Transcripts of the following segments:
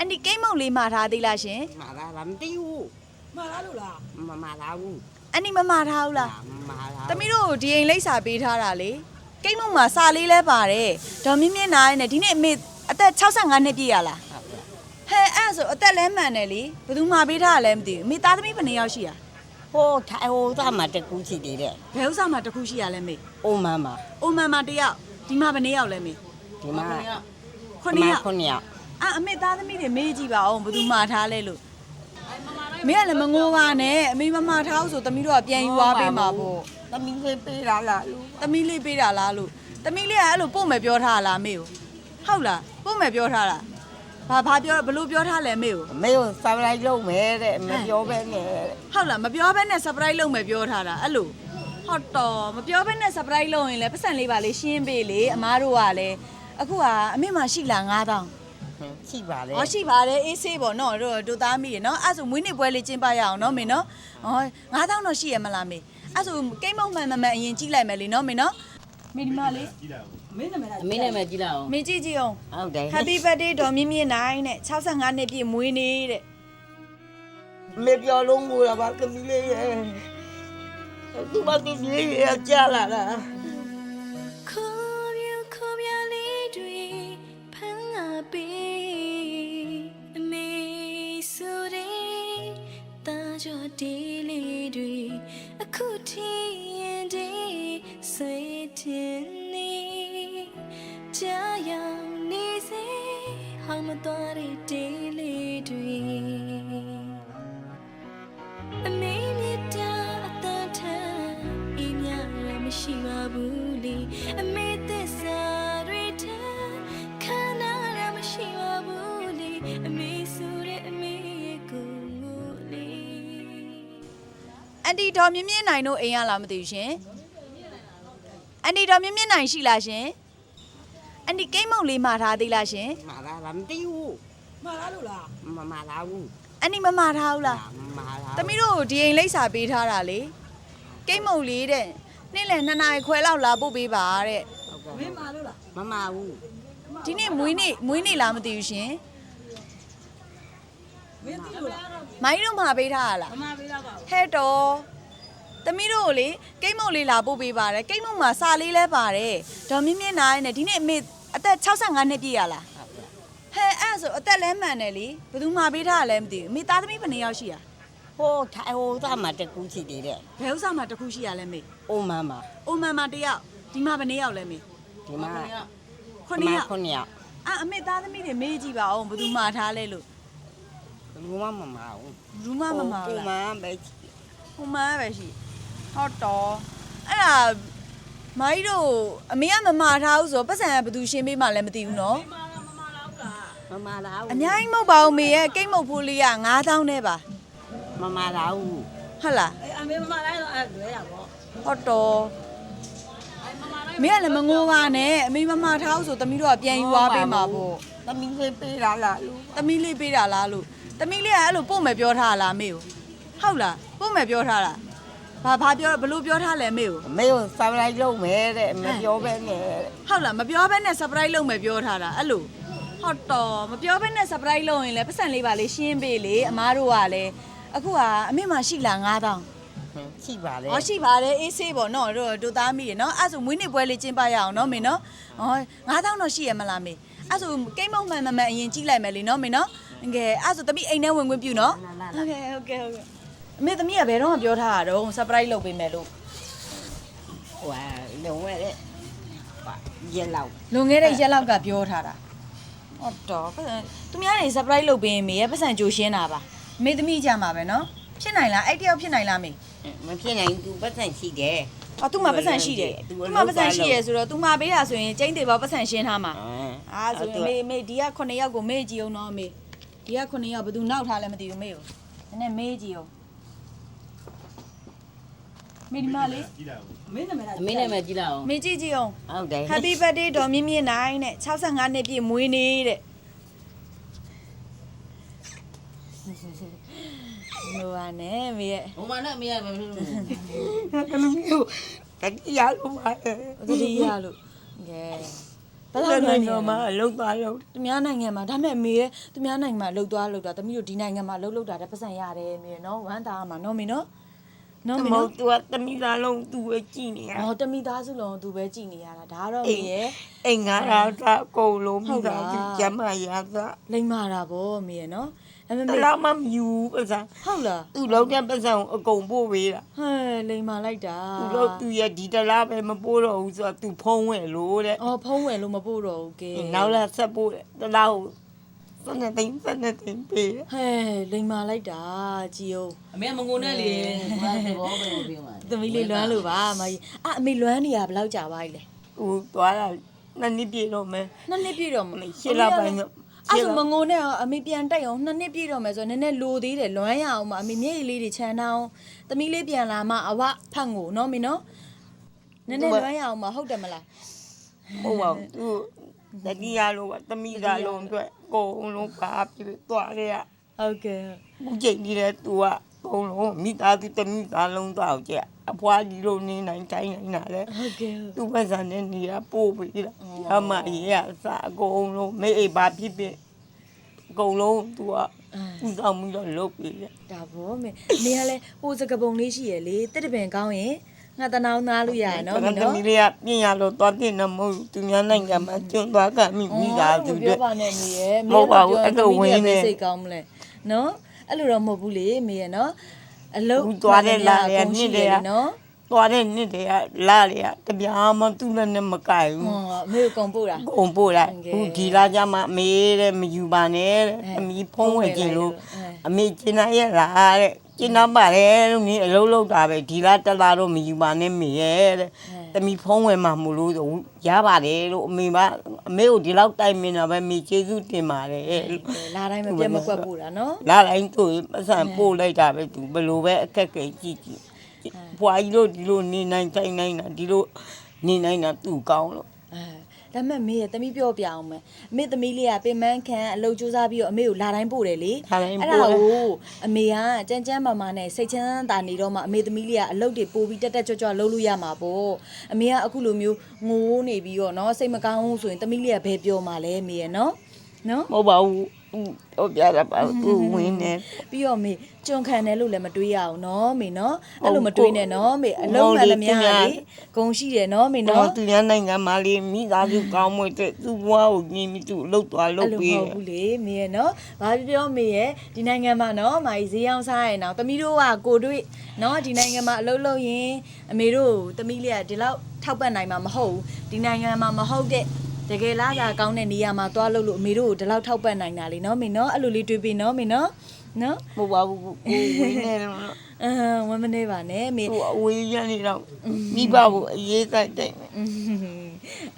အန်ဒီကိတ်မုတ်လေးမှာထားသေးလားရှင်မှာလာလားမသိဘူးမှားလားလို့လားမမလာဘူးအန်ဒီမမှာထားဘူးလားမလာသမီးတို့ဒီအိမ်လိပ်စာပေးထားတာလေကိတ်မုတ်မှာစာလေးလဲပါတယ်ဒေါ်မြင့်မြင့်နိုင်နဲ့ဒီနေ့အမေအသက်65နှစ်ပြည့်ရလားဟုတ်ကဲ့ဟဲ့အဲ့ဒါဆိုအသက်လဲမှန်တယ်လေဘယ်သူမှပေးထားရလဲမသိဘူးအမေသားသမီးဘယ်နှစ်ယောက်ရှိရဟိုထိုင်ဟိုသားမှာတကူချီသေးတယ်ဘယ်ဥစ္စာမှတစ်ခုရှိရလဲမေအိုမမအိုမန်မှာတစ်ယောက်ဒီမှာဘယ်နှစ်ယောက်လဲမေဒီမှာခုနှစ်ယောက်ခုနှစ်ယောက် အာအမေသားသမီးတွေမေးကြည့်ပါအောင်ဘယ်သူမှာထားလဲလို့မေကလည်းမငိုပါနဲ့အမေမမှာထားဘူးဆိုသမီးတို့ကပြန်ယူသွားပေးမှာပေါ့သမီးလေးပေးလာလားလူသမီးလေးပေးတာလားလို့သမီးလေးကအဲ့လိုပို့မယ်ပြောထားလားမေကိုဟုတ်လားပို့မယ်ပြောထားလားဘာဘာပြောဘလို့ပြောထားလဲမေကိုအမေကိုဆာလိုက်လုပ်မယ်တဲ့မပြောပဲနဲ့တဲ့ဟုတ်လားမပြောဘဲနဲ့ surprise လုပ်မယ်ပြောထားတာအဲ့လိုဟုတ်တော့မပြောဘဲနဲ့ surprise လုပ်ရင်လည်းပတ်စံလေးပါလေးရှင်းပေးလေအမားတို့ကလည်းအခုကအမေမှရှိလား9000ဟင် ရှိပါလေဟောရှိပါတယ်အေးဆေးပေါ့နော်တို့တို့သားမိရနော်အဲ့ဆိုမွေးနေ့ပွဲလေးကျင်းပရအောင်နော်မေနော်ဟော9000တော့ရှိရမလားမေအဲ့ဆိုကိတ်မုံမှန်မှန်မှန်အရင်ကြည့်လိုက်မယ်လေနော်မေနော်မေဒီမလေးမင်းနာမည်လားအမင်းနဲ့မကြည့်လိုက်အောင်မေကြည့်ကြည့်အောင်ဟုတ်တယ် Happy birthday ဒေါ်မြင့်မြင့်နိုင်တဲ့65နှစ်ပြည့်မွေးနေ့တဲ့မေပြောလုံးကိုလာပါသမီးလေးရဲ့သူမသူကြီးရဲ့ကြားလာလား ကြောဒီလေးတွေအခုထိရင်ဒီဆွေးတင်နေကြာရောက်နေစေဟောင်းမတော်တဲ့ဒီလေးတွေအမေမြတ်တာအတန်ထန်အင်းများလည်းမရှိပါဘူးလေအမေ န်တီဒေါ်မြင့်မြင့်နိုင်တို့အိမ်ရလားမသိဘူးရှင်အန်တီဒေါ်မြင့်မြင့်နိုင်ရှိလားရှင်အန်တီကိတ်မုံလေးမှာထားသေးလားရှင်မှာလာလားမသိဘူးမှားလားလို့လားမမလာဘူးအန်တီမမှာထားဘူးလားမလာသမီးတို့ဒီအိမ်လိပ်စာပေးထားတာလေကိတ်မုံလေးတဲ့နေ့လယ်2နာရီခွဲလောက်လာပို့ပေးပါတဲ့ဟုတ်မကဲ့င်းမှားလို့လားမမဘူးဒီနေ့မွေးနေ့မွေးနေ့လားမသိဘူးရှင်မင်းသိလို့လား မိုင်းတို့မှာပေးထားရလားမမပေးတော့ပါဘူးဟဲ့တော်သမီးတို့ကိုလေကိတ်မုံလေးလာပို့ပေးပါတယ်ကိတ်မုံမှာစာလေးလဲပါတယ်ဒေါ်မြင့်မြင့်နိုင်နဲ့ဒီနေ့အမေအသက်65နှစ်ပြည့်ရလားဟုတ်ကဲ့ဟဲ့အဲ့ဒါဆိုအသက်လဲမှန်တယ်လေဘယ်သူမှပေးထားရလဲမသိဘူးအမေသားသမီးဘယ်နှစ်ယောက်ရှိရဟိုထိုင်ဟိုသားမှာတကူချီသေးတယ်ဘယ်ဥစ္စာမှတစ်ခုရှိရလဲမေအိုမမအိုမန်မှာတစ်ယောက်ဒီမှာဘယ်နှစ်ယောက်လဲမေဒီမှာခုနှစ်ယောက်ခုနှစ်ယောက်အာအမေသားသမီးတွေမေးကြည့်ပါဦးဘယ်သူမှထားလဲလို့ လူမမမဘူးဘူးမှမမှာဟိုလား မှာပဲဟိုမှပဲရှိဟုတ်တော့အဲ့ဒါမိုင်းတို့အမေကမမှာထားဘူးဆိုတော့ပတ်စံကဘယ်သူရှင်းပေးမှလည်းမသိဘူးနော်မမလာဘူးအများကြီးမဟုတ်ပါဘူးမေရဲ့ကိတ်မုတ်ဖိုးလေးက9000နဲ့ပါမမလာဘူးဟုတ်လားအဲအမေမမလိုက်တော့အဲ့လွဲရပေါ့ဟုတ်တော့မေကလည်းမငိုပါနဲ့အမေမမထားဘူးဆိုသမီးတို့ကပြန်ယူသွားပေးမှာပေါ့သမီးလေးပေးလာလားလူသမီးလေးပေးတာလားလို့ သမီးလေးကအဲ့လိုပို့မယ်ပြောထားလားမေကိုဟုတ်လားပို့မယ်ပြောထားတာဘာဘာပြောဘလို့ပြောထားလဲမေကိုအမေကိုဆာလိုက်လုပ်မယ်တဲ့မပြောပဲနဲ့တဲ့ဟုတ်လားမပြောဘဲနဲ့ surprise လုပ်မယ်ပြောထားတာအဲ့လိုဟုတ်တော့မပြောဘဲနဲ့ surprise လုပ်ရင်လည်းပတ်စံလေးပါလေးရှင်းပေးလေအမားတို့ကလည်းအခုကအမေမှရှိလား9000ဟင်ရှိပါလေဟောရှိပါတယ်အေးဆေးပေါ့နော်တို့တို့သားမိရနော်အဲ့ဆိုမွေးနေ့ပွဲလေးကျင်းပရအောင်နော်မေနော်ဟော9000တော့ရှိရမလားမေအဲ့ဆိုကိတ်မုံမှန်မှန်မှန်အရင်ကြည့်လိုက်မယ်လေနော်မေနော် ငယ်အဲ့ဆိုတမိအိမ်ထဲဝင်ခွင့်ပြုနော်ဟုတ်ကဲ့ဟုတ်ကဲ့ဟုတ်ကဲ့အမေသမီးကဘယ်တော့မှပြောထားတာတော့ surprise လုပ်ပေးမယ်လို့ဟိုဟာလုံဝဲတဲ့ပါရက်လောက်လွန်ခဲ့တဲ့ရက်လောက်ကပြောထားတာဟုတ်တော့ပတ်စံသူများတွေ surprise လုပ်ပေးရင်မေရဲ့ပတ်စံကြိုရှင်းတာပါမေသမီးကြမှာပဲနော်ဖြစ်နိုင်လားအဲ့တယောက်ဖြစ်နိုင်လားမေမဖြစ်နိုင်သူပတ်စံရှိတယ်အော်သူ့မှာပတ်စံရှိတယ်သူသူ့အလုပ်မှာပတ်စံသွားလုပ်ရှိတယ်ဆိုတော့သူမှာပေးတာဆိုရင်ကျင်းတေပေါပတ်စံရှင်းထားမှာအဲအာဆိုရင်မေမေဒီက9ယောက်ကိုမေ့ကြည့်အောင်နော်မေ ဒီက9ယောက်ဘယ်သူနောက်ထားလဲမသိဘူးမေကိုနည်းနည်းမေးကြည့်အောင်မေဒီမလေးမင်းနာမည်လားအမင်းနဲ့မကြည့်လိုက်အောင်မေကြည့်ကြည့်အောင်ဟုတ်တယ် Happy birthday ဒေါ်မြင့်မြင့်နိုင်တဲ့65နှစ်ပြည့်မွေးနေ့တဲ့ဟိုပါနဲ့မေရဲ့ဟိုမှာနဲ့အမေကပဲလို့ကလေးမျိုးတတိယလို့ပါသတိရလို့ကဲ ဘယ်လောက်လွှဲနေတော့လဲမှအလုပ်သွားလို့သူများနိုင်ငံမှာဒါမဲ့အမေရဲ့သူများနိုင်ငံမှာလှုပ်သွားလှုပ်တာတမီးတို့ဒီနိုင်ငံမှာလှုပ်လှုပ်တာတဲ့ပတ်စံရတယ်အမေနော်ဝမ်းသားမှာနော်မေနော်နော်မမေဟုနော်တ်သူကတမိသားလုံးသူပဲကြည့်နေရဟောတမိသားစုလုံးသူပဲကြည်နေရတာဒါကတော့မေရဲ့ အိမ်ငါရာသာအကုန်လုံးဟုတ်မိလား သားစုကျမရာသာလိမ့်မာတာဗောမေရဲ့နော် အမေတမေလားမမယူပစံဟုတ်လားသူလုံးတဲ့ပစံကိုအကုန်ပို့ပေးတာဟဲ့လိမ္မာလိုက်တာသူလို့သူရဒီတလားပဲမပို့တော့ဘူးဆိုတော့သူဖုံးဝဲလို့တဲ့အော်ဖုံးဝယ်လို့မပို့တော့ဘူးကဲနောက်လာဆက်ပို့တယ်တလားကိုစနေတိုင်းစနေတိုင်းပေးတယ်ဟဲ့လိမ္မာလိုက်တာကြည်အောင်အမေမငုံနဲ့လေဘာဘောပဲပြောမှာသမီးလေးလွမ်းလို့ပါအမကြီးအာအမေလွမ်းနေရဘယ်လောက်ကြာပါလဲဟိုသွားတာနှစ်နှစ်ပြည့်တော့မယ်နှစ်နှစ်ပြည့်တော့မရှစ်လပိုင်းတော့ အဲ့ဆိုမငုံနဲ့အမေပြန်တိုက်အောင်နှစ်နှစ်ပြည့်တော့မယ်ဆိုတော့နည်းနည်းလိုသေးတယ်လွမ်းရအောင်မအမေမျက်ရည်လေးတွေခြံအောင်သမီးလေးပြန်လာမှအဝဖတ်ငိုနော်မင်းနော်နည်းနည်းလွမ်းရအောင်မဟုတ်တယ်မလားဟုတ်ပါဘူးသူတတိယလုံးကတမိသားလုံးအတွက်အကုန်လုံးပါပြီးသွားတယ်ကဟုတ်ကဲ့ဘူးချိန်ကြီးတဲ့သူကအကုန်လုံးမိသားစုတမိသားလုံးသွားအောင်ကြ အဖွားကြီးလို့နေနိုင်တိုင်းနိုင်တာလေဟုတ်ကဲ့သူ့ဘက်ဆန်နဲ့နေရပို့ပြီးတာအမကြီးရအစားအကုန်လုံးမေးအိပ်ပါဖြစ်ဖြစ်အကုန်လုံးသူကအာပူဆောင်ပြီးတော့လုပ်ပြီးတယ်ဒါဘောမေနေရလဲဟိုစကပုံလေးရှိရလေတက်တပင်ကောင်းရင်ငါတနောင်းသားလို့ရရနော်မင်းတနော်မီးလေးကပြင်ရလို့သွားတင်နေမဟုတ်ဘူးသူများနိုင်ငံမှာကျွန်းသွားကမိမိသားစုပြောတွေပါနဲ့မေရဲ့မဟုတ်ပါဘူးအဲ့လိုဝင်းနေစိတ်ကောင်းမလဲနော်အဲ့လိုတော့မဟုတ်ဘူးလေမေရဲ့နော် အလုတ်ဘူးသွားတဲ့လာရကုန်ရှိနှစ်တည်းကနော်သွားတဲ့နှစ်တည်းကလာတွေကတပြားမှသူ့လည်းနဲ့မကြိုက်ဟောဘူးအမေကိုကုန်ပို့တာ ကုန်ပို့လိုက်ဟုတ်ကဲ့ ဟိုဒီလာကြမှာအမေတဲ့မယူပါနဲ့တဲ့အဲအမီဖုံးဝယ်ခြင်းလို့အဲအမေကျင်နာရဲ့လားတဲ့ ကျင်နာပါတယ်လို့နေအလုံးလုံးတာပဲဒီလာတစ်လားတော့မယူပါနဲ့မေရဲ့တဲ့တမီဖုံးဝယ်မှာမလို့ဆိုရပါတယ်လို့အမေကအမေကိုဒီလောက်တိုင်မင်တာပဲမေကျေးဇူးတင်ပါတယ်လို့လာတိုင်းမပြတ်မကွက်ပို့တာနော်လာတိုင်းသူပတ်စံပို့လိုက်တာပဲသူဘယ်လိုပဲအခက်ခဲကြည့်ကြည့်ဘွာကြီးတို့ဒီလိုနေနိုင်တိုင်းနိုင်တာဒီလိုနေနိုင်တာသူကောင်းလို့အဲ ဒါမဲ့မေရဲ့တမီးပြောပြအောင်မယ်အမေတမီးလေးကပင်မန်းခံအလုပ်စူးစမ်းပြီးတော့အမေကိုလာတိုင်းပို့တယ်လေလာတိုင်းပို့တယ် အဲ့ဒါကိုအမေကကြမ်းကြမ်းမာမာနဲ့စိတ်ချမ်းသာနေတော့မှအမေတမီးလေးကအလုပ်တွေပို့ပြီးတက်တက်ကြွကြွလုပ်လို့ရမှာပေါ့အမေကအခုလိုမျိုးငိုနေပြီးတော့နော်စိတ်မကောင်းဘူးဆိုရင်တမီးလေးကဘယ်ပြောမှလဲအမေရဲ့နော်နော် မဟုတ်ပါဘူး ဟုတ်ပြတာပါသူဝင်နေပြီးတော့မေကြုံခံတယ်လို့လည်းမတွေးရအောင်နော်မေနော်အဲ့လိုမတွေးနဲ့နော်မေအလုံးမှန်လည်းများလေဂုံရှိတယ်နော်မေတော့နော်သူရနိုင်ငံမှာလေးမိသားစုကောင်းမွေ့တဲ့သူ့ဘဝကိုညီမိသူလှုပ်သွားလှုအဲ့ပ်လိုမပြီးဟုတ်ဘူးလေမေရဲ့နော်ဘာပြောပြောမေရဲ့ဒီနိုင်ငံမှာနော်မာကြီးဈေးအောင်စားရအောင်တမီးတို့ကကိုတွေ့နော်ဒီနိုင်ငံမှာအလုပ်လုပ်ရင်အမေတို့တမီးလေးကဒီလောက်ထောက်ပံ့နိုင်မှာမဟုတ်ဘူးဒီနိုင်ငံမှာမဟုတ်တဲ့ တကယ်လားသာကောင်းတဲ့နေရာမှာသွားလို့လို့အမေတို့ကိုဒီလောက်ထောက်ပံ့နိုင်တာလေနော်မေနော်အဲ့လိုလေးတွေးပြီးနော်မေနော်နော်မဟုတ်ပါဘူးကိုဝင်နေတော့အမ်ဝမ်းမနေပါနဲ့မေသူအဝေးရနေတော့မိဘကိုအရေးတိုက်တိုက်မယ်อืม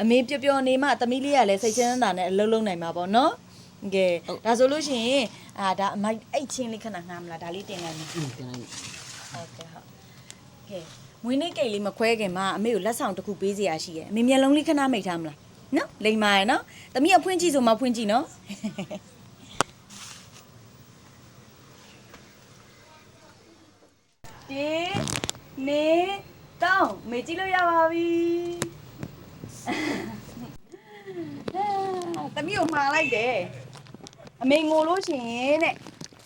အမေပျော်ပျော်နေမှသမီးလေးကလည်းစိတ်ချမ်းသာနဲ့အလုပ်လုပ်နိုင်မှာပေါ့နော်ကဲဒါဆိုလို့ရှိရင်အာဒါအမိုက်အိတ်ချင်းလေးခဏငှားမလားဒါလေးတင်လိုက်မယ်ဟုတ်ကဲ့ဟုတ်ကဲမွေးနေ့ကိတ်လေးမခွဲခင်မှာအမေကိုလက်ဆောင်တစ်ခုပေးစီရရှိရဲ့အမေမျက်လုံးလေးခဏမိတ်ထားမလား နော်လိမ္မာရယ်နော်သမီးကဖွင့်ကြည့်ဆိုမှဖွင့်ကြည့်နော်ဒီနေတောင်းမေကြည့်လို့ရပါပြီသမီးကိုမှားလိုက်တယ်အမေငိုလို့ရှိရင်တဲ့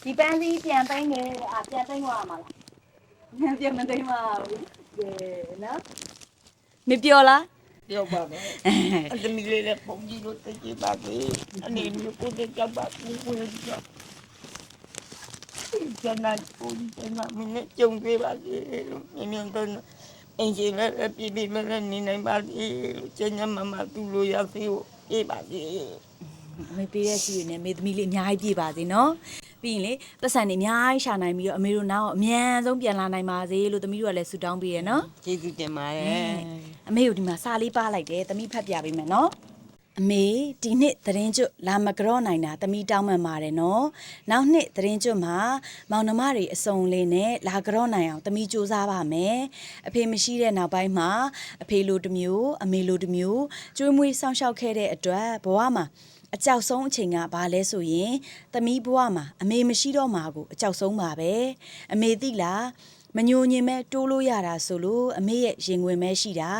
ဒီပန်းစည်းပြန်သိမ်းတယ်တဲ့အာပြန်သိမ်းသွားမှာလားပြန်မသိမ်းပါဘူးကဲနော်မပြောလား ပြောပါမယ်အသမီးလေးလည်းပုံကြီးလို့တကြည့်ပါစေအနေမျိုးကိုတဲ့ကြောက်ပါဘူးဝင်ကြောက်ကျန်တဲ့ပုံကျန်တဲ့မင်းနဲ့ကြုံတွေ့ပါစေလို့မြင်မြင်တော့အင်ဂျင်လည်းပြပြလည်းနေနိုင်ပါစေလို့ကျန်ကျမမသူ့လိုရစေကိုပြေးပါစေအမေပေးတဲ့ရှိရနဲ့မေသမီးလေးအများကြီးပြပါစေနော် ပြီးရင်လေပတ်စံနေအများကြီးရှာနိုင်ပြီးတော့အမေတို့နောက်အမြန်ဆုံးပြန်လာနိုင်ပါစေလို့သမီးတို့ကလည်းဆုတောင်းပေးရနော်ကျေးဇူးတင်ပါတယ်အမေကိုဒီမှာစာလေးပါလိုက်တယ်သမီးဖတ်ပြပေးမယ်နော်အမေဒီနှစ်သတင်းကျွတ်လာမကြော့နိုင်တာသမီးတောင်းမှန်ပါတယ်နော်နောက်နှစ်သတင်းကျွတ်မှာမောင်နှမတွေအစုံလေးနဲ့လာကြော့နိုင်အောင်သမီးစူးစမ်းပါမယ်အဖေမရှိတဲ့နောက်ပိုင်းမှာအဖေလိုတစ်မျိုးအမေလိုတစ်မျိုးကျွေးမွေးစောင့်ရှောက်ခဲ့တဲ့အတွက်ဘဝမှာ အကြောက်ဆုံးအချိန်ကဘာလဲဆိုရင်သမီးဘဝမှာအမေမရှိတော့မှာကိုအကြောက်ဆုံးပါပဲအမေသိလားမညိုညင်မဲ့တိုးလို့ရတာဆိုလို့အမေရဲ့ရင်ဝင်မဲရှိတာ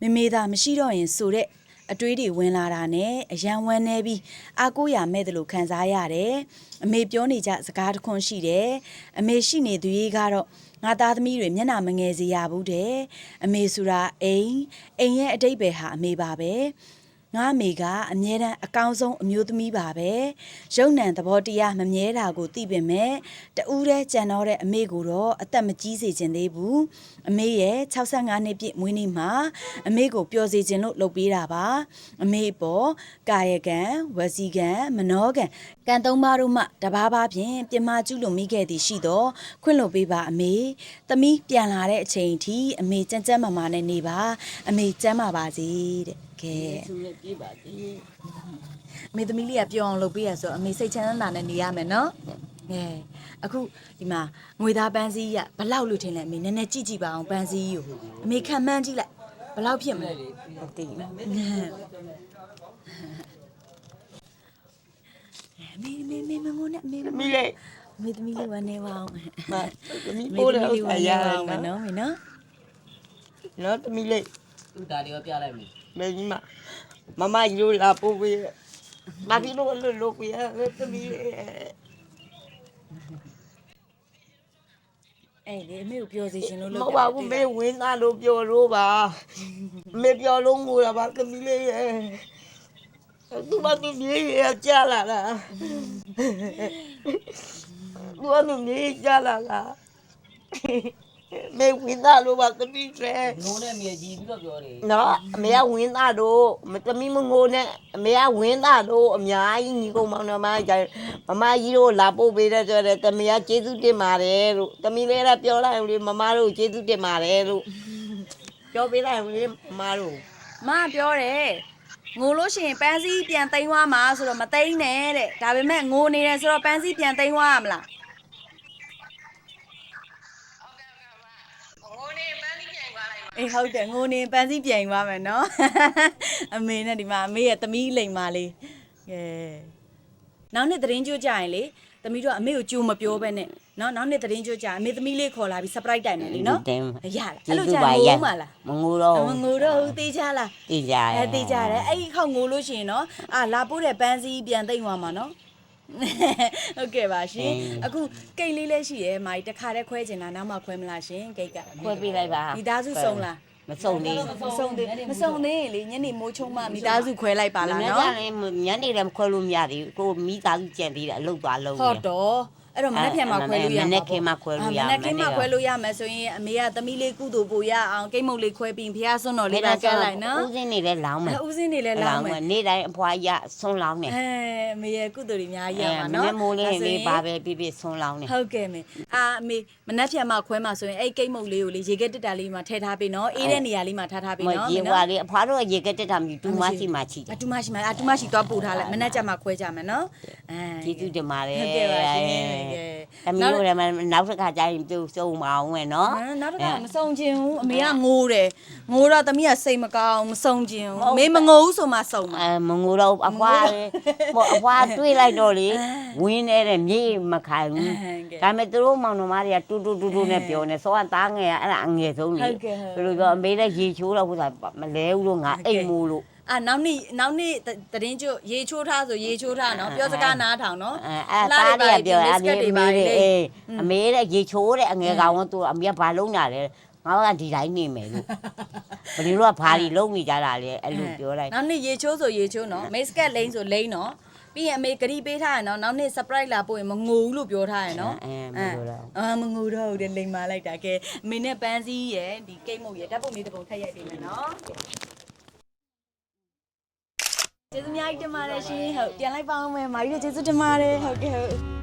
မမေသာမရှိတော့ရင်ဆိုတဲ့အတွေးတွေဝင်လာတာနဲ့အယံဝမ်းနေပြီးအာကိုရမဲ့တယ်လို့ခံစားရတယ်အမေပြောနေကြစကားတစ်ခွန်းရှိတယ်အမေရှိနေသူကြီးကတော့ငါသားသမီးတွေမျက်နှာမငယ်စေရဘူးတဲ့အမေဆိုတာအိမ်အိမ်ရဲ့အတိတ်ပဲဟာအမေပါပဲ ငါအမေကအမြဲတမ်းအကောင်းဆုံးအမျိုးသမီးပါပဲရုံနံသဘောတရားမမြဲတာကိုသိပင်မဲ့တူးတဲ့ကြံတော့တဲ့အမေကိုတော့အသက်မကြီးစေခြင်းသေးဘူးအမေရဲ့65နှစ်ပြည့်မွေးနေ့မှာအမေကိုပျော်စေခြင်းလို့လုပ်ပေးတာပါအမေပေါ်ကာယကံဝစီကံမနောကံကံသုံးပါးတို့မှတဘာဘာဖြင့်ပြမကျူးလွန်မိခဲ့သည်ရှိတော့ခွင့်လွှတ်ပေးပါအမေသမီးပြန်လာတဲ့အချိန်အထိအမေကြမ်းကြမ်းမာမာနဲ့နေပါအမေကျမ်းမာပါစေတဲ့ ကဲသူလည်းပြေးပါသေးအမေသမီးလေးကပြောအောင်လုပ်ပေးရဆိုတော့အမေစိတ်ချမ်းသာနဲ့နေရမယ်နော်။ငယ်အခုဒီမှာငွေသားပန်းစည်းရဘလောက်လို့ထင်လဲအမေနည်းနည်းကြည့်ကြည့်ပါအောင်ပန်းစည်းကိုအမေခံမှန်းကြည့်လိုက်ဘလောက်ဖြစ်မလဲမသိဘူးအမေမေမေမငိုနဲ့အမေသမီးလေးအမေသမီးလေးဝမ်းနေပါအောင်မသမီးအမေပိုးသမီးတယ်လေးဝအမ်းနေရာပါရအောင်မနော်မေနော်နော်သမီးလေးသူ့ဒါလေးရောပြလိုက်မ ယ်မေကြီးမမမကြီးလို့လာပို့ပေးဘာဖြစ်လို့လို့လို့ပြရလဲသမီးလေးအဲ့လေအမေကိုပြောစီရှင်လို့မလုပ်ဟုတ်ပါဘူးမေဝင်းသားလို့ပြောလို့ပါမေပြောလုံးငိုတာပါသမီးလေးရဲ့သူမသူမြေးရကြလာလားသူကသူမြေးကြလာလား မေဝင်းသားလို့ပါသမီးရဲ့ငိုနဲ့မြေကြီးပြီးတော့ပြောတယ်နော်အမေကဝင်းသားတို့မသမီးမငိုနဲ့အမေကဝင်းသားတို့အများကြီးညီကောင်မောင်နှမကြမမကြီးတို့လာပို့ပေးတဲ့ဆိုတော့တမီးကကျေးဇူးတင်ပါတယ်လို့တမီးလေးကပြောလိုက်ဦးလေမမတို့ကျေးဇူးတင်ပါတယ်လို့ပြောပေးလိုက်ဦးလေမမတို့မပြောတယ်ငိုလို့ရှိရင်ပန်းစည်းပြန်သိမ်းသွားမှာဆိုတော့မသိမ်းနဲ့တဲ့ဒါပေမဲ့ငိုနေတယ်ဆိုတော့ပန်းစည်းပြန်သိမ်းသွားရမလား အေးဟုတ်တယ်ငိုနေပန်းစည်းပြန်သွားမယ်နော်အမေနဲ့ဒီမှာအမေရဲ့သမီးလိမ်မာလေးကဲနောက်နေ့သတင်းကြိုးကြရင်လေသမီးတို့ကအမေကိုကြိုးမပြောဘဲနဲ့နော်နောက်နေ့သတင်းကြိုးကြရင်အမေသမီးလေးခေါ်လာပြီး surprise တိုင်မယ်လေနော်တင်ရလားအဲ့လိုကြာငိုမှလားမငိုတော့မငိုတော့ဘူးတေးချလားသိကြရအဲတေးကြတယ်အဲ့ဒီခေါက်ငိုလို့ရှိရင်နော်အာလာပို့တဲ့ပန်းစည်းပြန်သိမ့်သွားမှာနော် ဟုတ်ကဲ့ပါရှင်အခုကိတ်လေးလေးရှိတယ်မာကြီးတစ်ခါတည်းခွဲချင်တာနောက်မှခွဲမလားရှင်ကိတ်ကခွဲပေးလိုက်ပါမိသားစုစုံလားမစုံသေးမစုံသေးမစုံသေးရင်လေညနေမိုးချုံမှမိသားစုခွဲလိုက်ပါဘူးလားညနော်နေညနေလည်းခွဲလို့မရသေးဘူးကိုမိသားစုကြံသေးတယ်အလုပ်သွားလုပ်ဟုတ်တော့ အဲ့တော့မနေ့ပြန်မှခွဲလို့ရမှာမနေ့ခင်မှခွဲလို့ရမနေ့ခင်မှခွဲလို့ရမယ်ဆိုရင်အမေကသမီးလေးကုသိုလ်ပို့ရအောင်ကိတ်မုတ်လေးခွဲပြီးဖះဆွန်းတော်လေးပါကဲလိုက်နော်ဦးစင်းနေလည်းလောင်းမယ်ဦးစင်းနေလဲလောင်းမယ်နေ့တိုင်းအဖွားရဆွန်းလောင်းတယ်အဲအမေရဲ့ကုသိုလ်တွေအများကြီးရအဲပါမနော်နေ့မိုးလေးဒါဆိုမေးရင်ပါပဲပြပြဆွန်းလောင်းတယ်ဟုတ်ကဲ့မေအာအမေမနှက်ဖြတ်မှခွဲမှဆိုရင်အဲ့ကိတ်မုတ်လေးကိုလေရေခဲတက်တာလေးမှာထည့်ထားပေးနော်အေးတဲ့နေရာလေးမှာထားထားပေးမနော်ရေဝါလေးအဖွားတို့ရေကတက်တာမြူတူမရှိမှချီတယ်အတူမရှိမှာအတူမရှိသွားပို့ထားလိုက်မနှက်ကြမှာခွဲကြမယ်နော်အဲကျေးဇူးတင်ပါတယ်ဟုတ်ကဲ့ပါရှင်ကဲ အမီတို့လည်းနောက်တစ်ခါကျရင်ပြုစုံမအောင်မယ်နော်နောက်တစ်ခါမစုံချင်ဘူးအမေကငိုးတယ်ငိုတော့သမီးကစိတ်မကောင်းမစုံချင်ဘူးအမေမငိုဘူးဆိုမှစုံမှာအဲမငိုတော့အဖွားဟိုအဖွားတွေးလိုက်တော့လေဝင်းနေတဲ့မြေမခိုင်ဘူးဒါပေမဲ့သူတို့မောင်နှမတွေကတူတူတူတူနဲ့ပြောနေစောကသားငယ်ကအဲ့ဒါအငယ်ဆုံးလေဘယ်လိုပြောအမေလည်းရေချိုးတော့ဟိုသာမလဲဘူးလို့ငါအိမ်မိုးလို့အာနောက်နေ့နောက်နေ့တရင်ကျွတ်ရေချိုးထားဆိုရေချိုးထားနော်ပြောစကားနားထောင်နော်အဲအဲ့သားတွေကပြောအမေအမေတွေအေးอืมအမေတဲ့ရေချိုးတဲ့အငယ်ကောင်ကသူအမေကဘာလုံးညာလဲငါကဒီတိုင်းနေမယ်လို့ဘယ်လိုကဘာတွေလုံးနေကြတာလဲအဲ့လိုပြောလိုက်နောက်နေ့ရေချိုးဆိုရေချိုးနော်မိတ်စကတ်လိန်ဆိုလိန်နော်ပြီးရင်အမေဂရီပေးထားရနော်နောက်နေ့ surprise လာပို့ရင်မငိုဘူးလို့ပြောထားရနော်အဲမလို့တော့အာမငိုတော့ဘူးတဲ့လိန်မာလိုက်တာကဲအမေနဲ့ပန်းစည်းရယ်ဒီကိတ်မုတ်ရယ်ဓာတ်ပုံလေးတစ်ပုံထည့်ရိုက်ပေးမယ်နော်ကျေးဇူးအများကြီးတင်ပါတယ်ရှင်ဟုတ်ပြန်လိုက်ပါအောင်မယ်မာကြီးတို့ကျေးဇူးတင်ပါတယ်ဟုတ်ကဲ့ဟုတ်